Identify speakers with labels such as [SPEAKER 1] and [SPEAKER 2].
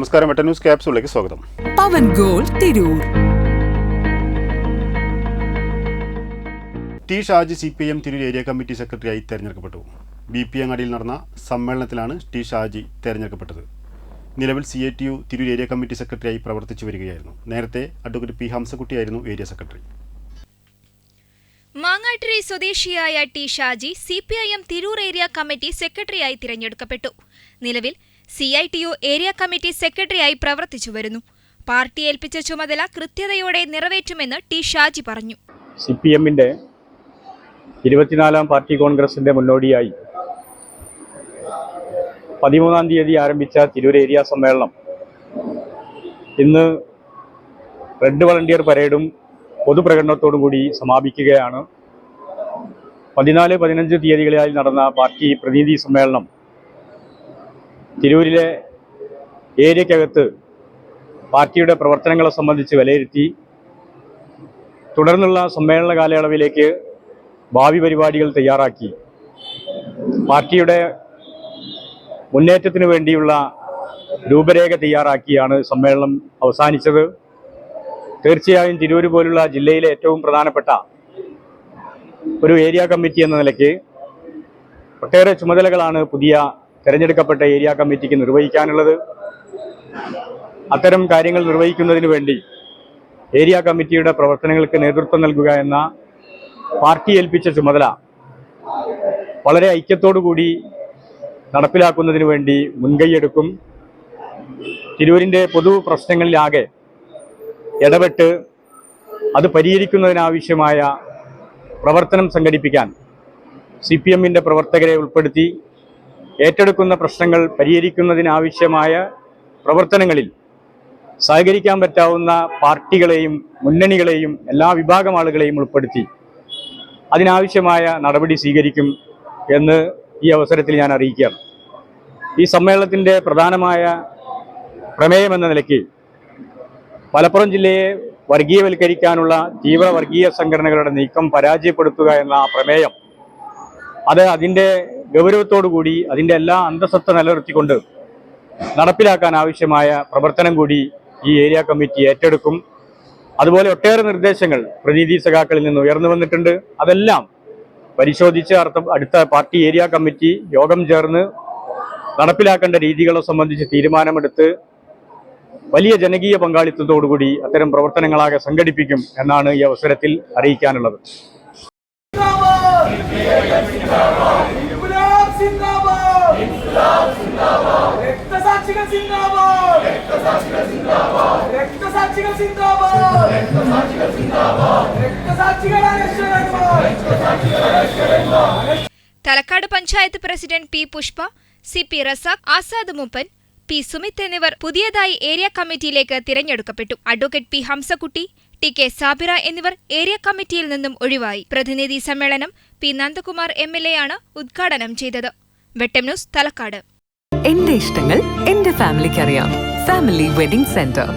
[SPEAKER 1] നമസ്കാരം. എട്ട ന്യൂസ് ക്യാപ്സിലേക്ക് സ്വാഗതം.
[SPEAKER 2] പവൻ goal Tirur.
[SPEAKER 1] T Shaji C P M Tirur area committee സെക്രട്ടറിയായി തെരഞ്ഞെടുക്കപ്പെട്ടു. ബി പി അങ്ങാടിയിൽ നടന്ന സമ്മേളനത്തിലാണ് ടി ഷാജി തെരഞ്ഞെടുക്കപ്പെട്ടത്. നിലവിൽ C A T U Tirur area committee സെക്രട്ടറിയായി പ്രവർത്തിച്ചു വരികയായിരുന്നു. നേരത്തെ അഡ്വക്കേറ്റ് പി ഹംസക്കുട്ടിയായിരുന്നു ഏരിയ സെക്രട്ടറി.
[SPEAKER 3] മാങ്ങാട്ടിരി സ്വദേശിയായ T Shaji C P I M Tirur area committee സെക്രട്ടറിയായി തിരഞ്ഞെടുക്കപ്പെട്ടു. നിലവിൽ C I T U area committee സെക്രട്ടറിയായി പ്രവർത്തിച്ചു വരുന്നു. പാർട്ടി ഏൽപ്പിച്ച ചുമതല കൃത്യതയോടെ നിറവേറ്റുമെന്ന് ടി ഷാജി പറഞ്ഞു.
[SPEAKER 4] സി പി എമ്മിന്റെ ഇരുപത്തിനാലാം പാർട്ടി കോൺഗ്രസിന്റെ മുന്നോടിയായി പതിമൂന്നാം തീയതി ആരംഭിച്ച തിരൂർ ഏരിയ സമ്മേളനം ഇന്ന് റെഡ് വളണ്ടിയർ പരേഡും പൊതുപ്രകടനത്തോടും കൂടി സമാപിക്കുകയാണ്. പതിനാല് പതിനഞ്ച് തീയതികളിലായി നടന്ന പാർട്ടി പ്രതിനിധി സമ്മേളനം തിരൂരിലെ ഏരിയക്കകത്ത് പാർട്ടിയുടെ പ്രവർത്തനങ്ങളെ സംബന്ധിച്ച് വിലയിരുത്തി തുടർന്നുള്ള സമ്മേളന കാലയളവിലേക്ക് ഭാവി പരിപാടികൾ തയ്യാറാക്കി. പാർട്ടിയുടെ മുന്നേറ്റത്തിന് വേണ്ടിയുള്ള രൂപരേഖ തയ്യാറാക്കിയാണ് സമ്മേളനം അവസാനിച്ചത്. തീർച്ചയായും തിരൂർ പോലുള്ള ജില്ലയിലെ ഏറ്റവും പ്രധാനപ്പെട്ട ഒരു ഏരിയ കമ്മിറ്റി എന്ന നിലയ്ക്ക് ഒട്ടേറെ ചുമതലകളാണ് പുതിയ തിരഞ്ഞെടുക്കപ്പെട്ട ഏരിയ കമ്മിറ്റിക്ക് നിർവഹിക്കാനുള്ളത്. അത്തരം കാര്യങ്ങൾ നിർവഹിക്കുന്നതിന് വേണ്ടി ഏരിയ കമ്മിറ്റിയുടെ പ്രവർത്തനങ്ങൾക്ക് നേതൃത്വം നൽകുക എന്ന പാർട്ടി ഏൽപ്പിച്ച ചുമതല വളരെ കൂടി നടപ്പിലാക്കുന്നതിന് വേണ്ടി മുൻകൈയെടുക്കും. തിരൂരിന്റെ പൊതു പ്രശ്നങ്ങളിലാകെ ഇടപെട്ട് അത് പരിഹരിക്കുന്നതിനാവശ്യമായ പ്രവർത്തനം സംഘടിപ്പിക്കാൻ സി പി പ്രവർത്തകരെ ഉൾപ്പെടുത്തി ഏറ്റെടുക്കുന്ന പ്രശ്നങ്ങൾ പരിഹരിക്കുന്നതിനാവശ്യമായ പ്രവർത്തനങ്ങളിൽ സഹകരിക്കാൻ പറ്റാവുന്ന പാർട്ടികളെയും മുന്നണികളെയും എല്ലാ വിഭാഗം ആളുകളെയും ഉൾപ്പെടുത്തി അതിനാവശ്യമായ നടപടി സ്വീകരിക്കും എന്ന് ഈ അവസരത്തിൽ ഞാൻ അറിയിക്കുകയാണ്. ഈ സമ്മേളനത്തിന്റെ പ്രധാനമായ പ്രമേയം എന്ന നിലയ്ക്ക് മലപ്പുറം ജില്ലയെ വർഗീയവൽക്കരിക്കാനുള്ള തീവ്ര വർഗീയ സംഘടനകളുടെ നീക്കം പരാജയപ്പെടുത്തുക എന്ന പ്രമേയം അത് അതിന്റെ ഗൗരവത്തോടു കൂടി അതിന്റെ എല്ലാ അന്തസ്സത്ത നിലനിർത്തിക്കൊണ്ട് നടപ്പിലാക്കാൻ ആവശ്യമായ പ്രവർത്തനം കൂടി ഈ ഏരിയ കമ്മിറ്റി ഏറ്റെടുക്കും. അതുപോലെ ഒട്ടേറെ നിർദ്ദേശങ്ങൾ പ്രതിനിധി സഖാക്കളിൽ നിന്ന് ഉയർന്നു വന്നിട്ടുണ്ട്. അതെല്ലാം പരിശോധിച്ച് അർത്ഥം അടുത്ത പാർട്ടി ഏരിയ കമ്മിറ്റി യോഗം ചേർന്ന് നടപ്പിലാക്കേണ്ട രീതികളെ സംബന്ധിച്ച് തീരുമാനമെടുത്ത് വലിയ ജനകീയ പങ്കാളിത്തത്തോടുകൂടി അത്തരം പ്രവർത്തനങ്ങളാകെ സംഘടിപ്പിക്കും എന്നാണ് ഈ അവസരത്തിൽ അറിയിക്കാനുള്ളത്.
[SPEAKER 5] ഇൻകുലാബ് സിന്ദാബാദ് രക്തസാക്ഷികൾ സിന്ദാബാദ് രക്തസാക്ഷികൾ സിന്ദാബാദ്. രക്തസാക്ഷികൾ സിന്ദാബാദ്. രക്തസാക്ഷികൾ സിന്ദാബാദ്. രക്തസാക്ഷികൾ അനശ്വരന്മാർ.
[SPEAKER 3] Thalakkad panchayat president P Pushpa C P Razak Azad Muppan P Sumith എന്നിവർ പുതിയതായി ഏരിയ കമ്മിറ്റിയിലേക്ക് തിരഞ്ഞെടുക്കപ്പെട്ടു. Advocate P Hamzakutty T K Sabira എന്നിവർ ഏരിയ കമ്മിറ്റിയിൽ നിന്നും ഒഴിവായി. പ്രതിനിധി സമ്മേളനം P Nandakumar M L A ആണ് ഉദ്ഘാടനം ചെയ്തത്. വെട്ടം ന്യൂസ് തലക്കാട്.
[SPEAKER 2] എന്റെ ഇഷ്ടങ്ങൾ എന്റെ ഫാമിലിക്ക് അറിയാം ഫാമിലി വെഡിംഗ് സെന്റർ.